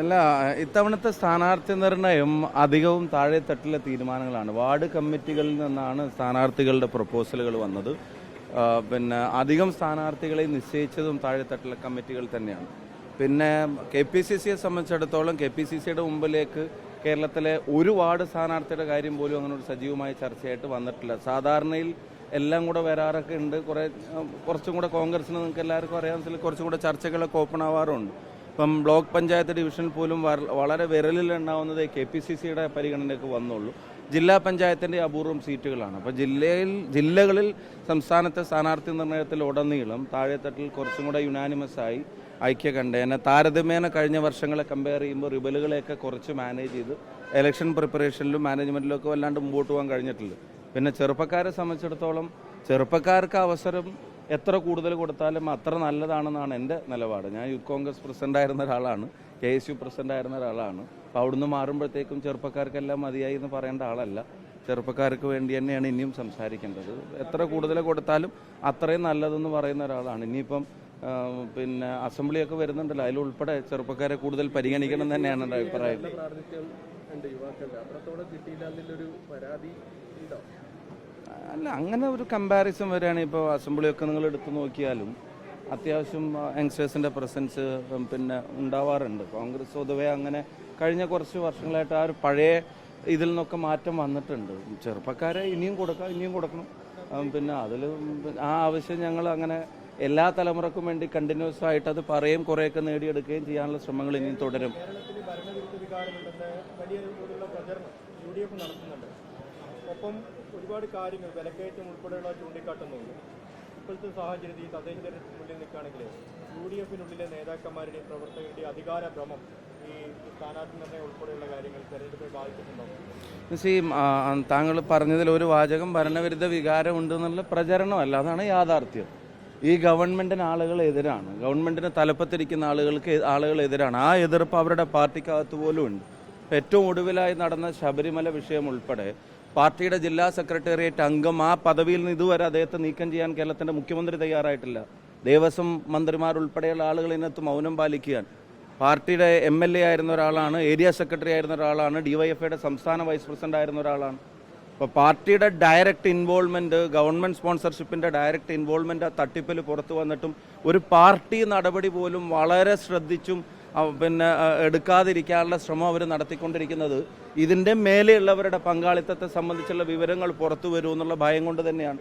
അല്ല ഇത്തവണത്തെ സ്ഥാനാർത്ഥി നിർണയം അധികവും താഴെത്തട്ടിലെ തീരുമാനങ്ങളാണ്. വാർഡ് കമ്മിറ്റികളിൽ നിന്നാണ് സ്ഥാനാർത്ഥികളുടെ പ്രപ്പോസലുകൾ വന്നത്. പിന്നെ അധികം സ്ഥാനാർത്ഥികളെ നിശ്ചയിച്ചതും താഴെത്തട്ടിലെ കമ്മിറ്റികൾ തന്നെയാണ്. പിന്നെ കെ പി സി സിയെ സംബന്ധിച്ചിടത്തോളം കെ പി സി സിയുടെ മുമ്പിലേക്ക് കേരളത്തിലെ ഒരു വാർഡ് സ്ഥാനാർത്ഥിയുടെ കാര്യം പോലും അങ്ങനെ ഒരു സജീവമായ ചർച്ചയായിട്ട് വന്നിട്ടില്ല. സാധാരണയിൽ എല്ലാം കൂടെ വരാറൊക്കെ ഉണ്ട്. കുറേ കുറച്ചും കൂടെ കോൺഗ്രസിന് നിങ്ങൾക്ക് എല്ലാവർക്കും അറിയാമെങ്കിൽ കുറച്ചും കൂടെ ചർച്ചകളൊക്കെ ഓപ്പൺ ആവാറുണ്ട്. ഇപ്പം ബ്ലോക്ക് പഞ്ചായത്ത് ഡിവിഷനിൽ പോലും വളരെ വിരലിൽ എണ്ണാവുന്നത് കെ പി സി സിയുടെ പരിഗണനയ്ക്ക് വന്നുള്ളൂ. ജില്ലാ പഞ്ചായത്തിന്റെ അപൂർവം സീറ്റുകളാണ്. അപ്പോൾ ജില്ലയിൽ ജില്ലകളിൽ സംസ്ഥാനത്തെ സ്ഥാനാർത്ഥി നിർണയത്തിൽ ഉടനീളം താഴെത്തട്ടിൽ കുറച്ചും കൂടെ യുനാനിമസായി ആയി ഐക്യകണ്ഠേന താരതമ്യേന കഴിഞ്ഞ വർഷങ്ങളെ കമ്പയർ ചെയ്യുമ്പോൾ റിബലുകളെയൊക്കെ കുറച്ച് മാനേജ് ചെയ്ത് ഇലക്ഷൻ പ്രിപ്പറേഷനിലും മാനേജ്മെന്റിലും ഒക്കെ വല്ലാണ്ട് മുമ്പോട്ട് പോകാൻ കഴിഞ്ഞിട്ടില്ല. പിന്നെ ചെറുപ്പക്കാരെ സംബന്ധിച്ചിടത്തോളം ചെറുപ്പക്കാർക്ക് അവസരം എത്ര കൂടുതൽ കൊടുത്താലും അത്ര നല്ലതാണെന്നാണ് എന്റെ നിലപാട്. ഞാൻ യൂത്ത് കോൺഗ്രസ് പ്രസിഡന്റ് ആയിരുന്ന ഒരാളാണ് കെ എസ് യു പ്രസിഡന്റ് ആയിരുന്ന ഒരാളാണ്. അപ്പോൾ അവിടുന്ന് മാറുമ്പോഴത്തേക്കും ചെറുപ്പക്കാർക്കെല്ലാം മതിയായി എന്ന് പറയേണ്ട ആളല്ല. ചെറുപ്പക്കാർക്ക് വേണ്ടി തന്നെയാണ് ഇനിയും സംസാരിക്കേണ്ടത്. എത്ര കൂടുതൽ കൊടുത്താലും അത്രയും നല്ലതെന്ന് പറയുന്ന ഒരാളാണ്. ഇനിയിപ്പം പിന്നെ അസംബ്ലിയൊക്കെ വരുന്നുണ്ടല്ലോ അതിലുൾപ്പെടെ ചെറുപ്പക്കാരെ കൂടുതൽ പരിഗണിക്കണം തന്നെയാണ് എന്റെ അഭിപ്രായം. അല്ല അങ്ങനെ ഒരു കമ്പാരിസൺ വരികയാണെങ്കിൽ ഇപ്പോൾ അസംബ്ലിയൊക്കെ നിങ്ങൾ എടുത്തു നോക്കിയാലും അത്യാവശ്യം യങ്സ്റ്റേഴ്സിന്റെ പ്രസൻസ് പിന്നെ ഉണ്ടാവാറുണ്ട്. കോൺഗ്രസ് പൊതുവെ അങ്ങനെ കഴിഞ്ഞ കുറച്ച് വർഷങ്ങളായിട്ട് ആ ഒരു പഴയ ഇതിൽ നിന്നൊക്കെ മാറ്റം വന്നിട്ടുണ്ട്. ചെറുപ്പക്കാരെ ഇനിയും കൊടുക്കാം ഇനിയും കൊടുക്കണം. പിന്നെ അതിൽ ആ ആവശ്യം ഞങ്ങൾ അങ്ങനെ എല്ലാ തലമുറക്കും വേണ്ടി കണ്ടിന്യൂസ് ആയിട്ട് അത് പറയും കുറേയൊക്കെ നേടിയെടുക്കുകയും ചെയ്യാനുള്ള ശ്രമങ്ങൾ ഇനിയും തുടരും. ഒപ്പം ഒരുപാട് കാര്യങ്ങൾ വിലക്കയറ്റം ഉൾപ്പെടെയുള്ള ചൂണ്ടിക്കാട്ടുന്നുണ്ട്. ഇപ്പോഴത്തെ സാഹചര്യത്തിൽ ഈ തദ്ദേശ തെരഞ്ഞെടുപ്പിനുള്ളിൽ നിൽക്കുകയാണെങ്കിൽ യു ഡി എഫിനുള്ളിലെ നേതാക്കന്മാരുടെയും പ്രവർത്തകരുടെയും അധികാര ഭ്രമം ഈ കാര്യങ്ങൾ താങ്കൾ പറഞ്ഞതിൽ ഒരു വാചകം ഭരണവിരുദ്ധ വികാരം ഉണ്ടെന്നുള്ള പ്രചരണമല്ല. അതാണ് യാഥാർത്ഥ്യം. ഈ ഗവൺമെന്റിന് ആളുകൾ എതിരാണ്. ഗവൺമെന്റിന് തലപ്പത്തിരിക്കുന്ന ആളുകൾക്ക് ആളുകൾ എതിരാണ്. ആ എതിർപ്പ് അവരുടെ പാർട്ടിക്കകത്ത് പോലും ഉണ്ട്. ഏറ്റവും ഒടുവിലായി നടന്ന ശബരിമല വിഷയം ഉൾപ്പെടെ പാർട്ടിയുടെ ജില്ലാ സെക്രട്ടേറിയറ്റ് അംഗം ആ പദവിയിൽ നിന്ന് ഇതുവരെ അദ്ദേഹത്തെ നീക്കം ചെയ്യാൻ കേരളത്തിന്റെ മുഖ്യമന്ത്രി തയ്യാറായിട്ടില്ല. ദേവസ്വം മന്ത്രിമാർ ഉൾപ്പെടെയുള്ള ആളുകൾ ഇതിനകത്ത് മൗനം പാലിക്കുകയാണ്. പാർട്ടിയുടെ എം എൽ എ ആയിരുന്ന ഒരാളാണ് ഏരിയ സെക്രട്ടറി ആയിരുന്ന ഒരാളാണ് ഡിവൈഎഫ്ഐയുടെ സംസ്ഥാന വൈസ് പ്രസിഡന്റ് ആയിരുന്ന ഒരാളാണ്. അപ്പോൾ പാർട്ടിയുടെ ഡയറക്റ്റ് ഇൻവോൾവ്മെന്റ് ഗവൺമെന്റ് സ്പോൺസർഷിപ്പിന്റെ ഡയറക്റ്റ് ഇൻവോൾവ്മെന്റ് ആ തട്ടിപ്പിൽ പുറത്തു വന്നിട്ടും ഒരു പാർട്ടി നടപടി പോലും വളരെ ശ്രദ്ധിച്ചും പിന്നെ എടുക്കാതിരിക്കാനുള്ള ശ്രമം അവർ നടത്തിക്കൊണ്ടിരിക്കുന്നത്. ഇതിന്റെ മേലെയുള്ളവരുടെ പങ്കാളിത്തത്തെ സംബന്ധിച്ചുള്ള വിവരങ്ങൾ പുറത്തു വരൂ എന്നുള്ള ഭയം കൊണ്ട് തന്നെയാണ്.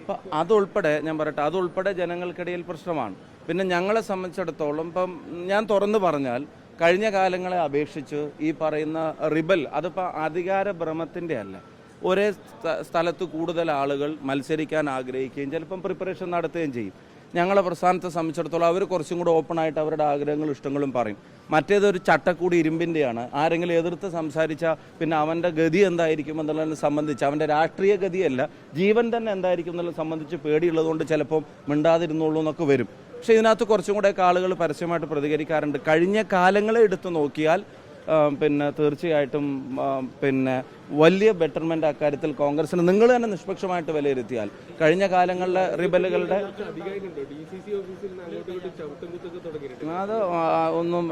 അപ്പൊ അതുൾപ്പെടെ ഞാൻ പറയട്ടെ അതുൾപ്പെടെ ജനങ്ങൾക്കിടയിൽ പ്രശ്നമാണ്. പിന്നെ ഞങ്ങളെ സംബന്ധിച്ചിടത്തോളം ഇപ്പം ഞാൻ തുറന്നു പറഞ്ഞാൽ കഴിഞ്ഞ കാലങ്ങളെ അപേക്ഷിച്ച് ഈ പറയുന്ന റിബൽ അതിപ്പോൾ അധികാര ഭ്രമത്തിന്റെ അല്ല. ഒരേ സ്ഥ- സ്ഥലത്ത് കൂടുതൽ ആളുകൾ മത്സരിക്കാൻ ആഗ്രഹിക്കുകയും ചിലപ്പം പ്രിപ്പറേഷൻ നടത്തുകയും ചെയ്യും. ഞങ്ങളെ പ്രസ്ഥാനത്തെ സംബന്ധിച്ചിടത്തോളം അവർ കുറച്ചും കൂടെ ഓപ്പൺ ആയിട്ട് അവരുടെ ആഗ്രഹങ്ങളും ഇഷ്ടങ്ങളും പറയും. മറ്റേതൊരു ചട്ടക്കൂടി ഇരുമ്പിന്റെയാണ് ആരെങ്കിലും എതിർത്ത് സംസാരിച്ചാൽ പിന്നെ അവന്റെ ഗതി എന്തായിരിക്കും എന്നുള്ളതിനെ സംബന്ധിച്ച് അവന്റെ രാഷ്ട്രീയ ഗതിയല്ല ജീവൻ തന്നെ എന്തായിരിക്കും എന്നുള്ളത് സംബന്ധിച്ച് പേടിയുള്ളതുകൊണ്ട് ചിലപ്പം മിണ്ടാതിരുന്നുള്ളൂ എന്നൊക്കെ വരും. പക്ഷേ ഇതിനകത്ത് കുറച്ചും കൂടെ ആളുകൾ പരസ്യമായിട്ട് പ്രതികരിക്കാറുണ്ട്. കഴിഞ്ഞ കാലങ്ങളെ എടുത്തു നോക്കിയാൽ പിന്നെ തീർച്ചയായിട്ടും പിന്നെ വലിയ ബെറ്റർമെന്റ് അക്കാര്യത്തിൽ കോൺഗ്രസിന് നിങ്ങൾ തന്നെ നിഷ്പക്ഷമായിട്ട് വിലയിരുത്തിയാൽ കഴിഞ്ഞ കാലങ്ങളിലെ റിബലുകളുടെ അത് ഒന്നും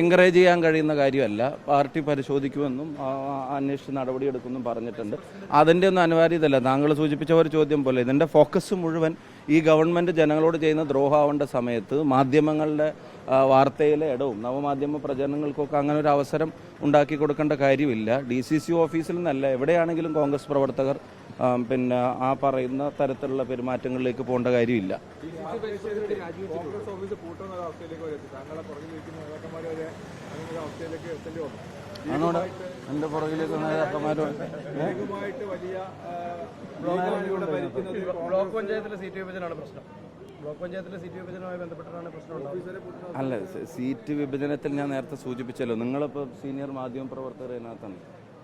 എൻകറേജ് ചെയ്യാൻ കഴിയുന്ന കാര്യമല്ല. പാർട്ടി പരിശോധിക്കുമെന്നും അന്വേഷിച്ച് നടപടിയെടുക്കുമെന്നും പറഞ്ഞിട്ടുണ്ട്. അതിന്റെ ഒന്നും അനിവാര്യതല്ല താങ്കൾ സൂചിപ്പിച്ച ഒരു ചോദ്യം പോലെ ഇതിന്റെ ഫോക്കസ് മുഴുവൻ ഈ ഗവൺമെന്റ് ജനങ്ങളോട് ചെയ്യുന്ന ദ്രോഹാവേണ്ട സമയത്ത് മാധ്യമങ്ങളുടെ വാർത്തയിലെ ഇടവും നവമാധ്യമ പ്രചരണങ്ങൾക്കൊക്കെ അങ്ങനെ ഒരു അവസരം ഉണ്ടാക്കി കൊടുക്കേണ്ട കാര്യമില്ല. ഡി സി സി ഓഫീസിൽ നിന്നല്ല എവിടെയാണെങ്കിലും കോൺഗ്രസ് പ്രവർത്തകർ പിന്നെ ആ പറയുന്ന തരത്തിലുള്ള പെരുമാറ്റങ്ങളിലേക്ക് പോകേണ്ട കാര്യമില്ല. അതിനോട് എന്റെ പുറകിലേക്ക് ബ്ലോക്ക് പഞ്ചായത്തിലെ സീറ്റ് വിഭജനമാണ് പ്രശ്നം. ബ്ലോക്ക് പഞ്ചായത്തിലെ സീറ്റ് വിഭജനവുമായി ബന്ധപ്പെട്ടാണ് പ്രശ്നം ഉണ്ടാകുന്നത് അല്ല സീറ്റ് വിഭജനത്തിൽ ഞാൻ നേരത്തെ സൂചിപ്പിച്ചല്ലോ. നിങ്ങളിപ്പോൾ സീനിയർ മാധ്യമ പ്രവർത്തകർ ഇതിനകത്താണ്.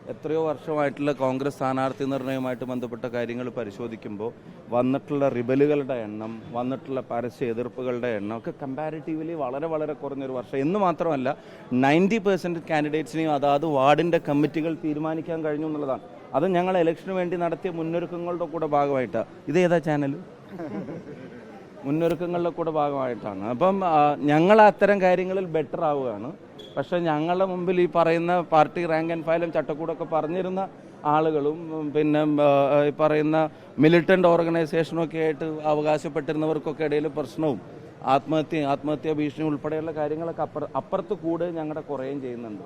എത്രയോ വർഷമായിട്ടുള്ള കോൺഗ്രസ് സ്ഥാനാർത്ഥി നിർണയവുമായിട്ട് ബന്ധപ്പെട്ട കാര്യങ്ങൾ പരിശോധിക്കുമ്പോൾ വന്നിട്ടുള്ള റിബലുകളുടെ എണ്ണം വന്നിട്ടുള്ള പരസ്യ എതിർപ്പുകളുടെ എണ്ണം ഒക്കെ കമ്പാരിറ്റീവ്ലി വളരെ വളരെ കുറഞ്ഞൊരു വർഷം. എന്ന് മാത്രമല്ല നയന്റി പെർസെന്റ് കാൻഡിഡേറ്റ്സിനെയും അതാത് വാർഡിന്റെ കമ്മിറ്റികൾ തീരുമാനിക്കാൻ കഴിഞ്ഞു എന്നുള്ളതാണ്. അത് ഞങ്ങൾ ഇലക്ഷന് വേണ്ടി നടത്തിയ മുന്നൊരുക്കങ്ങളുടെ കൂടെ ഭാഗമായിട്ടാണ് ഇതേതാ ചാനൽ മുന്നൊരുക്കങ്ങളുടെ കൂടെ ഭാഗമായിട്ടാണ്. അപ്പം ഞങ്ങൾ അത്തരം കാര്യങ്ങളിൽ ബെറ്റർ ആവുകയാണ്. പക്ഷെ ഞങ്ങളുടെ മുമ്പിൽ ഈ പറയുന്ന പാർട്ടി റാങ്ക് ആൻഡ് ഫയലും ചട്ടക്കൂടൊക്കെ പറഞ്ഞിരുന്ന ആളുകളും പിന്നെ ഈ പറയുന്ന മിലിറ്റന്റ് ഓർഗനൈസേഷനും ഒക്കെ ആയിട്ട് അവകാശപ്പെട്ടിരുന്നവർക്കൊക്കെ ഇടയിൽ പ്രശ്നവും ആത്മഹത്യ ആത്മഹത്യാ ഭീഷണി ഉൾപ്പെടെയുള്ള കാര്യങ്ങളൊക്കെ അപ്പുറ അപ്പുറത്ത് കൂടെ ഞങ്ങളുടെ കുറയും ചെയ്യുന്നുണ്ട്.